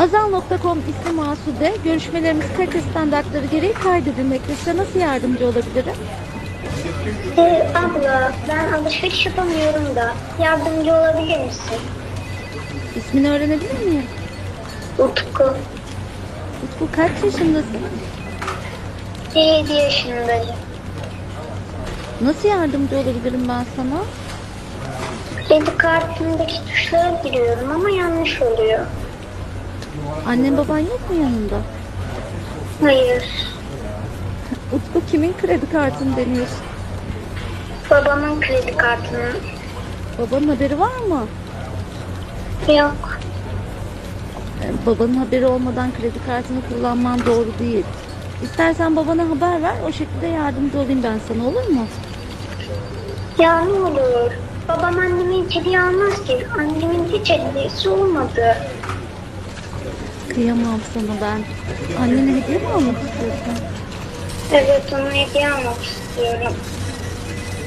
Azal.com ismi Masude. Görüşmelerimiz kalite standartları gereği kaydedilmekte. Size nasıl yardımcı olabilirim? Ee, abla ben alışveriş yapamıyorum da yardımcı olabilir misin? İsmini öğrenebilir miyim? Utku. Utku kaç yaşındasın? 7 yaşındayım. Nasıl yardımcı olabilirim ben sana? Kredi kartımdaki tuşlara giriyorum ama yanlış oluyor. Annen baban yok mu yanında? Hayır. Utku kimin kredi kartını deniyorsun? Babamın kredi kartının. Babanın haberi var mı? Yok. Ee, babanın haberi olmadan kredi kartını kullanman doğru değil. İstersen babana haber ver, o şekilde yardımcı olayım ben sana olur mu? Ya ne olur. Babam annemin hediye almaz ki. Annemin hiç hediyesi olmadı. Kıyamam sana ben. Annene hediye mi almak istiyorsun? Evet ona hediye almak istiyorum.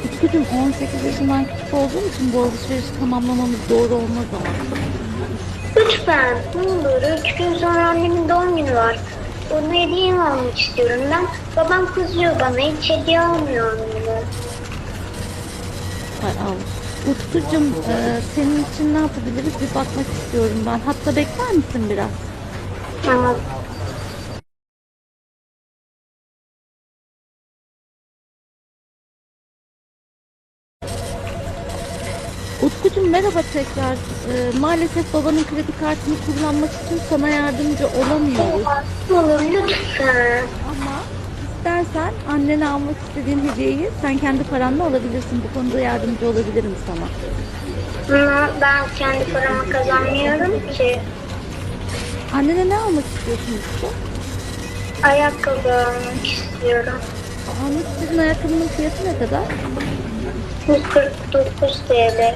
Utkucuğum 18 yaşından küçük olduğum için bu alışverişi tamamlamamız doğru olmaz ama. Lütfen ne olur. Üç gün sonra annemin doğum günü var. Ona hediye almak istiyorum ben. Babam kızıyor bana. Hiç hediye almıyor anneme. Hay Allah. Utkucuğum e, senin için ne yapabiliriz bir bakmak istiyorum ben. Hatta bekler misin biraz? Ama Utkucuğum merhaba tekrar. E, maalesef babanın kredi kartını kullanmak için sana yardımcı olamıyoruz. olur lütfen. Ama istersen annene almak istediğin hediyeyi sen kendi paranla alabilirsin. Bu konuda yardımcı olabilirim sana. Ama ben kendi paramı kazanmıyorum ki. Annene ne almak istiyorsun Utku? Ayakkabı almak istiyorum. Almak istediğin ayakkabının fiyatı ne kadar? 149 TL.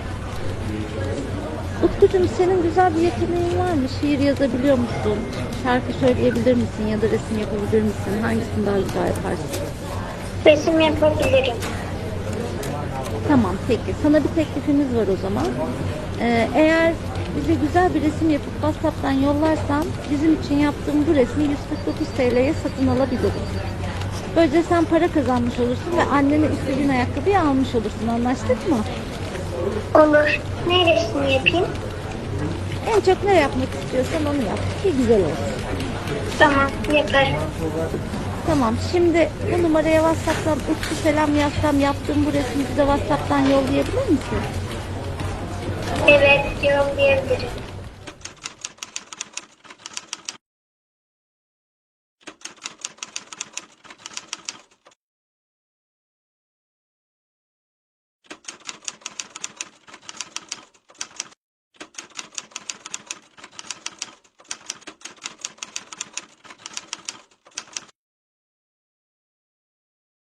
Utkucuğum senin güzel bir yeteneğin var mı? Şiir yazabiliyor musun? Şarkı söyleyebilir misin ya da resim yapabilir misin? Hangisini daha güzel yaparsın? Resim yapabilirim. Tamam peki. Sana bir teklifimiz var o zaman. Ee, eğer bize güzel bir resim yapıp WhatsApp'tan yollarsan bizim için yaptığım bu resmi 149 TL'ye satın alabiliriz. Böylece sen para kazanmış olursun ve annene istediğin ayakkabıyı almış olursun. Anlaştık mı? Olur. Ne resmi yapayım? En çok ne yapmak istiyorsan onu yap ki güzel olsun. Tamam yaparım. Tamam şimdi bu numaraya WhatsApp'tan Utku selam yazsam yaptığım bu resmi bize WhatsApp'tan yollayabilir misin? Evet yollayabilirim.